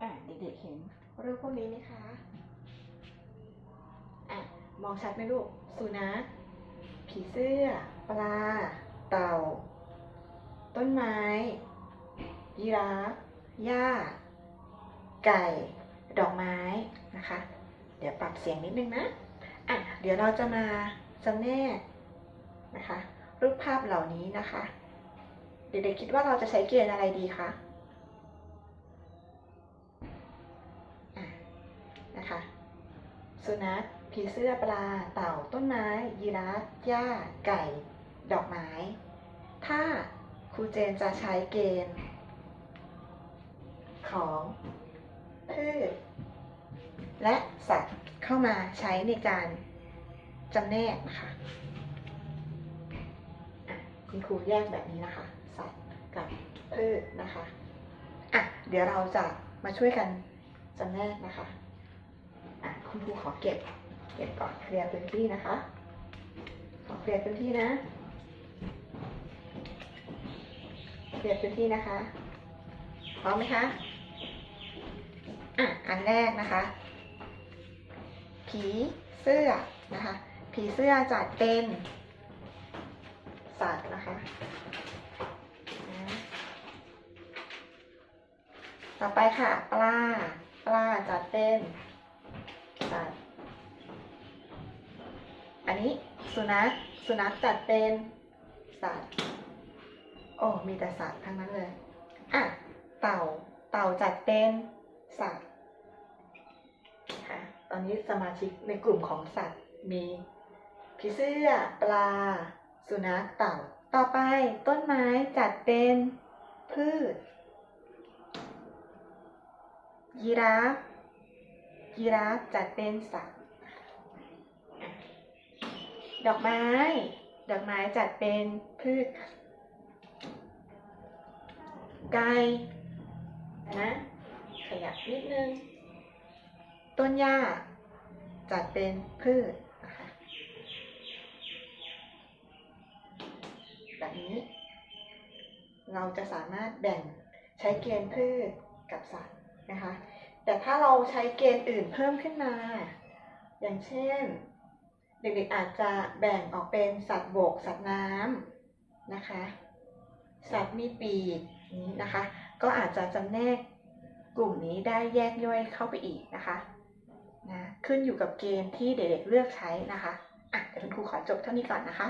อะเด็กๆเห็นรูปพวกนี้ไหมคะอะมองชัดไหมลูก สุนัขผีเสื้อ ปลา เต่า ต้นไม้ ยีราฟหญ้า ไก่ ดอกไม้นะคะ เดี๋ยวปรับเสียงนิดนึงนะอะเดี๋ยวเราจะมาจำแนกนะคะ รูปภาพเหล่านี้นะคะ เด็กๆคิดว่าเราจะใช้เกณฑ์อะไรดีคะอะ นะคะ สุนัขผีเสื้อปลา เต่าต้นไม้ ยีราฟหญ้า ไก่ ดอกไม้ ถ้าครูเจนจะใช้เกณฑ์ ของพืชและสัตว์เข้ามาใช้ในการจำแนกนะคะอะคุณครูแยกแบบนี้นะคะ สัตว์กับพืชนะคะ อะ เดี๋ยวเราจะมาช่วยกันจำแนกนะคะ คุณครูขอเก็บ เก็บก่อนเคลียร์พื้นที่นะคะ ขอเคลียร์พื้นที่นะ เคลียร์พื้นที่นะคะพร้อมไหมคะ อะ อันแรกนะคะ ผีเสื้อนะคะ ผีเสื้อจัดเป็นสัตว์นะคะนะต่อไปค่ะ ปลา ปลาจัดเป็น อันนี้สุนัขสุนัขจัดเป็นสัตว์โอ้มีแต่สัตว์ทั้งนั้นเลยอะเต่าเต่าจัดเป็นสัตว์ค่ะตอนนี้สมาชิกในกลุ่มของสัตว์มีผีเสื้อปลา สุนัขเต่า ต่อไปต้นไม้จัดเป็นพืช ยีราฟยีราฟจัดเป็นสัตว์ ดอกไม้ ดอกไม้จัดเป็นพืช ไก่นะ ขยับนิดนึง ต้นหญ้า จัดเป็นพืชนะคะแบบนี้ เราจะสามารถแบ่งใช้เกณฑ์พืชกับสัตว์นะคะ แต่ถ้าเราใช้เกณฑ์อื่นเพิ่มขึ้นมา อย่างเช่น เด็กๆอาจจะแบ่งออกเป็นสัตว์บก สัตว์น้ำนะคะ สัตว์มีปีกนี้นะคะ ก็อาจจะจำแนกกลุ่มนี้ได้แยกย่อยเข้าไปอีกนะคะนะขึ้นอยู่กับเกณฑ์ที่เด็กๆเลือกใช้นะคะอะเดี๋ยวคุณครูขอจบเท่านี้ก่อนนะคะ